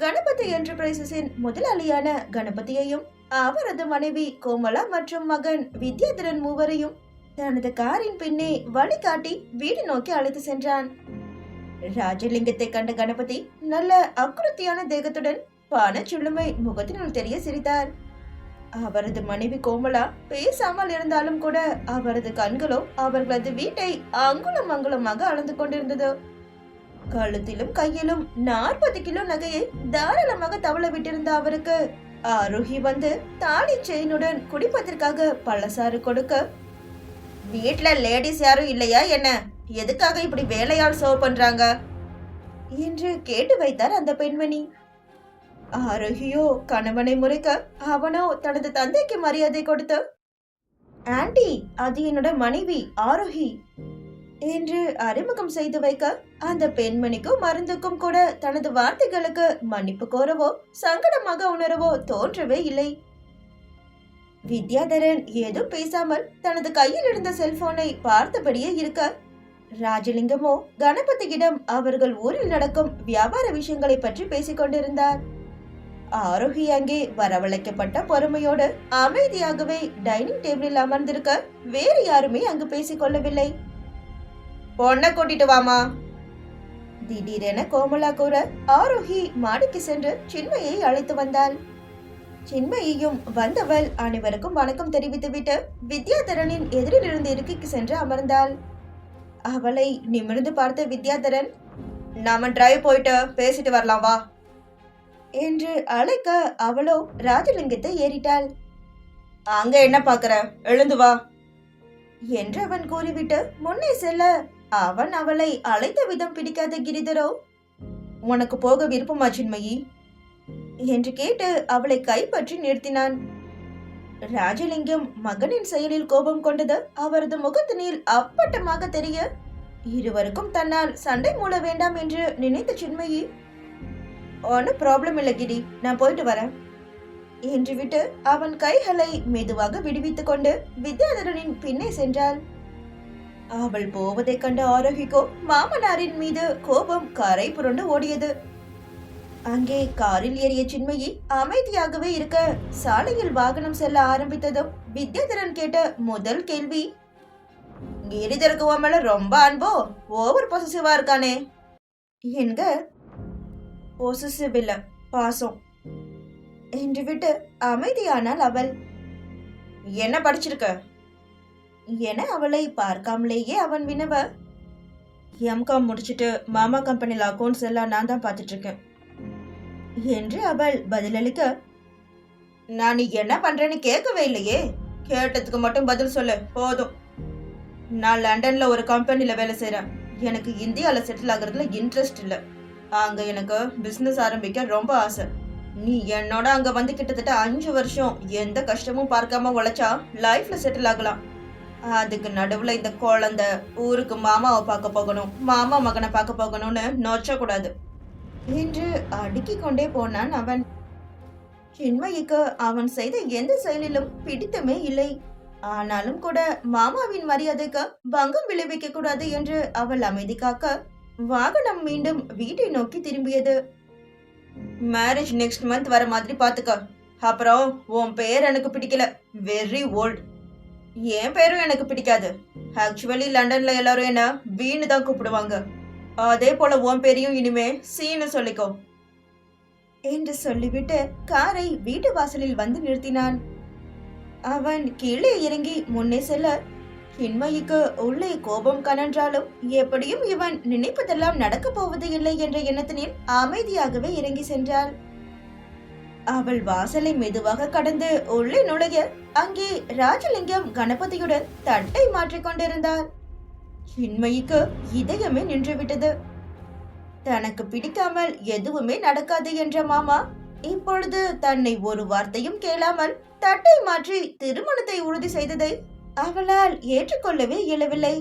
கணபதி என்டர்பிரைசஸின் முதலாளியான கணபதியையும் அவரது மனைவி கோமலா மற்றும் மகன் வித்யாதரன் மூவரையும் தனது காரின் பின்னே வழிகாட்டி வீடு நோக்கி அழைத்து சென்றான். ராஜலிங்கத்தை கண்ட கணபதி நல்ல அக்குருத்தியான தேகத்துடன் பானச்சுள்ளுமை முகத்தினுள் தெரிய சிரித்தார். அவரது மனைவி கோமலா பேசாமல் இருந்தாலும் கூட அவரது கண்களோ அவர்களது வீட்டை அங்குலம் அங்குலமாக அளந்து கொண்டிருந்ததோ. கழுத்திலும் கையிலும் நாற்பது கிலோ நகையை தாராளமாக தவள விட்டிருந்த அவருக்கு. ஆரோகி வந்து தாலி செயினுடன் குடிப்பதற்காக பழசாறு கொடுக்க வீட்ல லேடிஸ் யாரும் இல்லையா என்ன? எதுக்காக இப்படி வேலையால் சர்வ் பண்றாங்க? என்று கேட்டு வைத்தார் அந்த பெண்மணி. ஆரோகியோ கணவனை முறைக்க அவனோ தனது தந்தைக்கு மரியாதை கொடுத்து ஆண்டி அது என்னோட மனைவி ஆரோகி. என்று அறிமுகம் செய்து வைக்க அந்த பெண்மணிக்கும் மருந்துக்கும் கூட தனது வார்த்தைகளுக்கு மன்னிப்பு கோரவோ சங்கடமாக உணரவோ தோன்றவே இல்லை. வித்யாதரன் ஏதும் பேசாமல் தனது கையில் இருந்த செல்போனை பார்த்தபடியே இருக்க ராஜலிங்கமோ கணபதியிடம் அவர்கள் ஊரில் நடக்கும் வியாபார விஷயங்களை பற்றி பேசிக் கொண்டிருந்தார். ஆரோகி அங்கே வரவழைக்கப்பட்ட பொறுமையோடு அமைதியாகவே டைனிங் டேபிளில் அமர்ந்திருக்க வேறு யாருமே அங்கு பேசிக்கொள்ளவில்லை பொண்ணை கூட்டிட்டு வாமா. திடீரென கோமலா கூற ஆரோகி மாடிக்கு சென்று சின்மையை அழைத்து வந்தாள். சின்மையையும் வந்தவள் அனைவருக்கும் வணக்கம் தெரிவித்துவிட்டு வித்யாதரனின் எதிரில் இருந்து இருக்கைக்கு சென்று அமர்ந்தாள். அவளை நிமிர்ந்து பார்த்த வித்யாதரன் நாம டிரைவ் போயிட்டு பேசிட்டு வரலாம் வா. என்று அழைக்க அவளோ ராஜலிங்கத்தை ஏறிட்டாள். அங்க என்ன பாக்குற? எழுந்து வா. என்று அவன் கூறிவிட்டு முன்னே செல்ல அவன் அவளை அழைத்த விதம் பிடிக்காத கிரிதரோ? உனக்கு போக விருப்பமா சின்மயி? என்று கேட்டு அவளை கைப்பற்றி நிறுத்தினான். ராஜலிங்கம் மகனின் செயலில் கோபம் கொண்டது அவரது முகத்தினில் அப்பட்டமாக தெரிய இருவருக்கும் தன்னால் சண்டை மூட வேண்டாம் என்று நினைத்த சின்மயி ஒன்றும் ப்ராப்ளம் இல்லை கிரி நான் போயிட்டு வரேன். என்று விட்டு அவன் கைகளை மெதுவாக விடுவித்துக் கொண்டு வித்யாதரனின் பின்னே சென்றாள் அவள் போவதைக் கண்ட ஆரோகிக்கோ மாமனாரின் மீது கோபம் கரை புரண்டு ஓடியது. அங்கே காரில் ஏறிய சின்மயி அமைதியாகவே இருக்க சாலையில் வாகனம் செல்ல ஆரம்பித்ததும் வித்யாதரன் கேட்ட முதல் கேள்வி கிரிதருக்கு உன் மேல ரொம்ப அன்போ ஓவர் பொசசிவா இருக்கானே? என்க பொசசிவ் இல்ல பாசம் என்று விட்டு அமைதியானால் அவள். என்ன படிச்சிருக்க? என அவளை பார்க்காமலேயே அவன் வினவ எம்காம் முடிச்சிட்டு மாமா கம்பெனியில் அக்கௌண்ட்ஸ் எல்லாம் நான் தான் பார்த்துட்டு இருக்கேன் என்று அவள் பதிலளிக்க நான் நீ என்ன பண்றேன்னு கேட்கவே இல்லையே. கேட்டதுக்கு மட்டும் பதில் சொல்லு போதும். நான் லண்டன்ல ஒரு கம்பெனில வேலை செய்கிறேன் எனக்கு இந்தியாவில் செட்டில் ஆகுறதுல இன்ட்ரெஸ்ட் இல்லை. அங்க எனக்கு பிஸ்னஸ் ஆரம்பிக்க ரொம்ப ஆசை. நீ என்னோட அங்க வந்து கிட்டத்தட்ட அஞ்சு வருஷம் எந்த கஷ்டமும் பார்க்காம உழைச்சா லைஃப்ல செட்டில் ஆகலாம். அதுக்கு நடுவுல இந்த குழந்தை ஊருக்கு மாமாவை பார்க்க போகணும். மாமா மகனை பார்க்க போகணும்னு நொச்ச கூடாது என்று அடுக்கிக் கொண்டே போனான் அவன். சின்மயிக்கு அவன் செய்த எந்த செயலிலும் பிடித்தமே இல்லை. ஆனாலும் கூட மாமாவின் மரியாதைக்கு பங்கம் விளைவிக்க கூடாது என்று அவள் அமைதி காக்க வாகனம் மீண்டும் வீட்டை நோக்கி திரும்பியது. மேரேஜ் நெக்ஸ்ட் மந்த் வர மாதிரி பாத்துக்க அப்புறம் உன் பேர் எனக்கு பிடிக்கல. வெரி ஓல்ட் என் பேரும் எனக்கு பிடிக்காது. ஆக்சுவலி லண்டன்ல எல்லாரும் என்ன வீணு தான் கூப்பிடுவாங்க. அதே போல உன் பேரையும் இனிமே சீனு சொல்லிக்கோ. என்று சொல்லிவிட்டு காரை வீட்டு வாசலில் வந்து நிறுத்தினான். அவன் கீழே இறங்கி முன்னே செல்ல கிண்மயிக்கு உள்ளே கோபம் கனன்றாலும் எப்படியும் இவன் நினைப்பதெல்லாம் நடக்கப் போவது இல்லை என்ற எண்ணத்தினில் அமைதியாகவே இறங்கி சென்றாள். அவள் வாசலை மெதுவாக கடந்து உள்ளே நுழைய அங்கே ராஜலிங்கம் கணபதியுடன் தட்டை மாற்றிக்கொண்டிருந்தார் சின்மயிக்கு இதயமே நின்றுவிட்டது. தனக்கு பிடிக்காமல் எதுவுமே நடக்காது என்ற மாமா இப்பொழுது தன்னை ஒரு வார்த்தையும் கேளாமல் தட்டை மாற்றி திருமணத்தை உறுதி செய்ததை அவளால் ஏற்றுக்கொள்ளவே இயலவில்லை.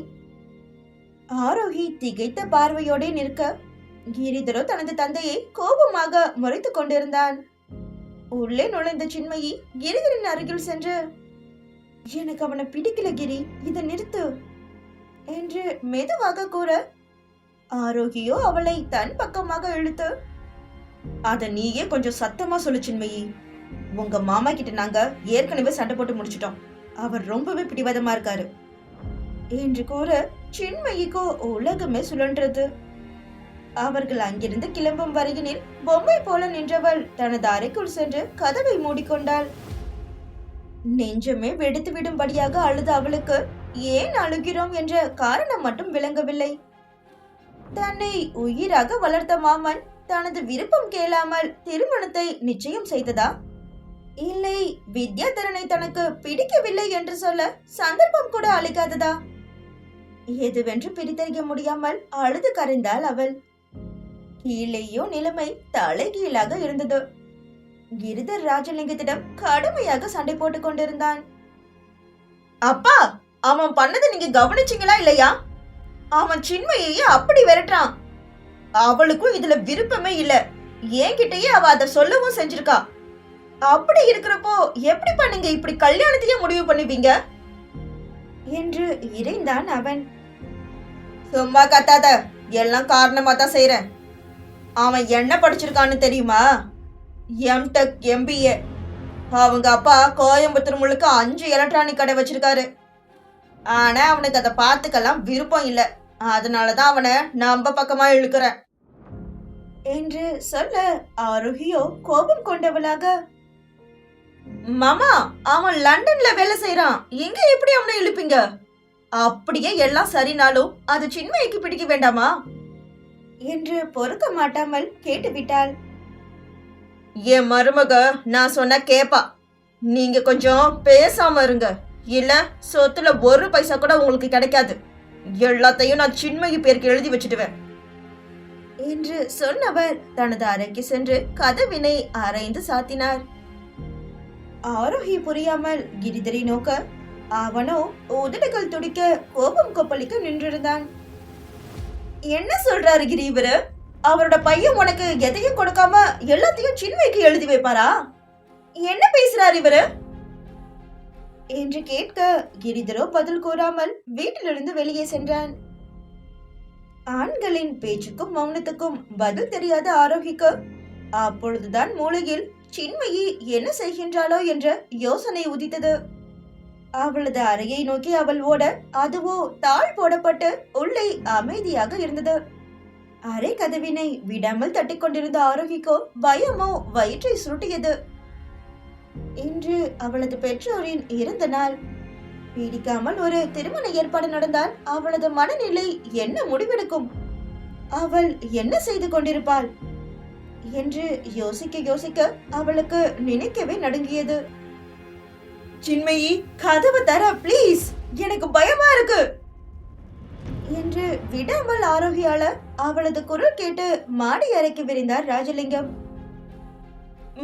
ஆரோகி திகைத்த பார்வையோடே நிற்க கிரிதரோ தனது தந்தையை கோபமாக முறைத்துக் கொண்டிருந்தான். உள்ளே நுழைந்த சின்மயி கிரிதரின் அருகில் சென்று எனக்கு அவனை பிடிக்கல கிரி இதை நிறுத்து என்று மெதுவாக கூற ஆரோக்கியோ அவளை தன் பக்கமாக இழுத்து அத நீயே கொஞ்சம் சத்தமா சொல்லு சின்மயி. உங்க மாமா கிட்ட நாங்க ஏற்கனவே சண்டை போட்டு முடிச்சிட்டோம். அவர் ரொம்பவே பிடிவாதமா இருக்காரு என்று கூற சின்மயிக்கோ உலகமே சுழன்றது. அவர்கள் அங்கிருந்து கிளம்பும் வரையினில் பொம்மை போல நின்றவள் தனது அறைக்குள் சென்று கதவை மூடிக்கொண்டாள். நெஞ்சமே வெடித்து விடும்படியாக அழுத அவளுக்கு ஏன் அழுகிறோம்? என்ற காரணம் மட்டும் விளங்கவில்லை. தன்னை உயிராக வளர்த்த மாமன் தனது விருப்பம் கேளாமல் திருமணத்தை நிச்சயம் செய்ததா? இல்லை வித்யாதரனை தனக்கு பிடிக்கவில்லை என்று சொல்ல சந்தர்ப்பம் கூட அளிக்காததா? எதுவென்று பிரித்தறிய முடியாமல் அழுது கரைந்தாள் அவள். கீழேயோ நிலைமை தலைகீழாக இருந்தது. கிரிதர் ராஜலிங்கத்திடம் கடுமையாக சண்டை போட்டுக் கொண்டிருந்தான். அப்பா அவன் பண்ணதை நீங்க கவனிச்சீங்களா இல்லையா? அவன் சின்மையையே அப்படி விரட்டுறான். அவளுக்கும் இதுல விருப்பமே இல்ல. என்கிட்டயே அவ அதை சொல்லவும் செஞ்சிருக்கா. அப்படி இருக்கிறப்போ எப்படிப்பா நீங்க இப்படி கல்யாணத்தையே முடிவு பண்ணுவீங்க? என்று இறைந்தான் அவன். சும்மா கத்தாத எல்லாம் காரணமா தான் செய்யறேன் அவன் என்ன படிச்சிருக்கான்னு தெரியுமா? எம்டெக் எம்பிஏ அவங்க அப்பா கோயம்புத்தூர் முழுக்க அஞ்சு எலக்ட்ரானிக் கடை வச்சிருக்காரு. ஆனா அவனுக்கு அதை பார்த்துக்கலாம் விருப்பம் இல்லை. அதனால தான் அவனை நம்ம பக்கமா இழுக்கிறேன். என்று சொல்ல அருகியோ கோபம் கொண்டவளாக மாமா அவன் லண்டன்ல வேலை செய்யறான் எங்க எப்படி அவனை இழுப்பீங்க? அப்படியே எல்லாம் சரினாலும் அது சின்மயிக்கு பிடிக்க வேண்டாமா? என்று பொறுக்க மாட்டாமல் கேட்டுவிட்டாள். என் மருமக நான் சொன்ன கேப்பா. நீங்க கொஞ்சம் பேசாம இருங்க. இல்ல சொத்துல ஒரு பைசா கூட உங்களுக்கு கிடைக்காது. எல்லாத்தையும் நான் சின்மயி பேருக்கு எழுதி வச்சிடுவேன். என்று சொன்னவர் தனது அறைக்கு சென்று கதவினை அரைந்து சாத்தினார். ஆரோகி புரியாமல் கிரிதரை நோக்க அவனோ உதடுகள் துடிக்க கோபம் கொப்பளிக்க நின்றிருந்தான். என்ன சொல்றாரு கிரி அவரோட பையன் உனக்கு எதையும் கொடுக்காம எல்லாத்தையும் சின்மைக்கு எழுதி வைப்பாரா? என்ன பேசுறாரு இவரு? என்று கேட்க கிரிதரோ பதில் கூறாமல் வீட்டிலிருந்து வெளியே சென்றான். ஆண்களின் பேச்சுக்கும் மௌனத்துக்கும் பதில் தெரியாத ஆரோக்கிக்கு அப்பொழுதுதான் மூளையில் சின்மயி என்ன செய்கின்றாளோ என்ற யோசனை உதித்தது. அவளது அறையை நோக்கி அவள் ஓட அதுவோ தாழ் போடப்பட்டு உள்ளே அமைதியாக இருந்தது. அறை கதவினை விடாமல் தட்டிக் கொண்டிருந்த ஆரோக்கிக்கோ பயமோ வயிற்றை சுருட்டியது. இன்று அவளது பெற்றோரின் இறந்த நாள். பீடிக்காமல் ஒரு திருமண ஏற்பாடு நடந்தால் அவளது மனநிலை என்ன முடிவெடுக்கும்? அவள் என்ன செய்து கொண்டிருப்பாள்? என்று யோசிக்க யோசிக்க அவளுக்கு நினைக்கவே நடுங்கியது. சின்மயி கதவு தர ப்ளீஸ் எனக்கு பயமா இருக்கு. என்று விடாமல் ஆரோக்கியாளர் அவளது குரல் கேட்டு மாடி அறைக்கு விரிந்தார் ராஜலிங்கம்.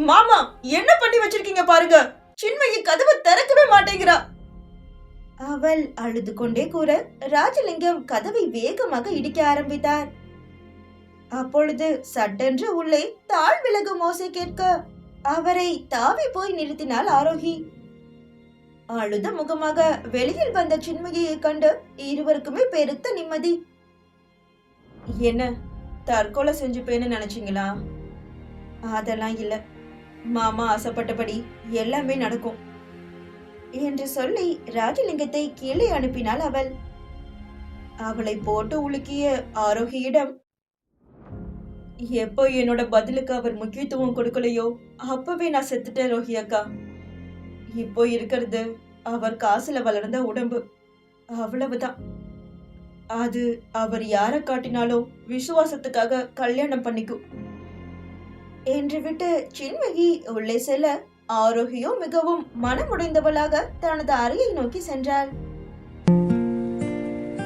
மாமா என்ன பண்ணி வச்சிருக்கீங்க பாருங்க? சின்மயி கதவை திறக்கவே மாட்டேங்கிறா. அவள் அழுது கொண்டே கூற ராஜலிங்கம் கதவை வேகமாக இடிக்க ஆரம்பித்தார். அப்பொழுது சட்டென்று உள்ளே தாழ் விலகும் மோசை கேட்க அவரை தாவி போய் நிறுத்தினாள் ஆரோகி. அழுத முகமாக வெளியில் வந்த சின்மகியை கண்டு இருவருக்குமே பெருத்த நிம்மதி. என்ன தற்கொலை செஞ்சுப்பேன்னு நினைச்சீங்களா? அதெல்லாம் இல்ல. மாமா ஆசைப்பட்டபடி எல்லாமே நடக்கும். என்று சொல்லி ராஜலிங்கத்தை கீழே அனுப்பினாள் அவள். அவளை போட்டு உலுக்கிய ஆரோகியிடம் எப்போ என்னோட பதிலுக்கு அவர் முக்கியத்துவம் கொடுக்கலையோ அப்பவே நான் செத்துட்டேன் ரோஹி அக்கா இப்போ இருக்கிறது அவர் காசுல வளர்ந்த உடம்பு. அவ்வளவுதான். அது அவர் யாரை காட்டினாலும் விசுவாசத்துக்காக கல்யாணம் பண்ணிக்கும். என்று விட்டு சின்மகி உள்ளே செல்ல ஆரோக்கியோ மிகவும் மனமுடைந்தவளாக தனது அறையை நோக்கி சென்றாள்.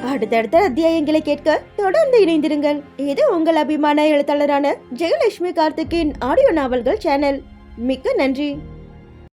அடுத்தடுத்த அத்தியாயங்களை கேட்க தொடர்ந்து இணைந்திருங்கள். இது உங்கள் அபிமான எழுத்தாளரான ஜெயலட்சுமி கார்த்திகேயன் ஆடியோ நாவல்கள் சேனல். மிக்க நன்றி.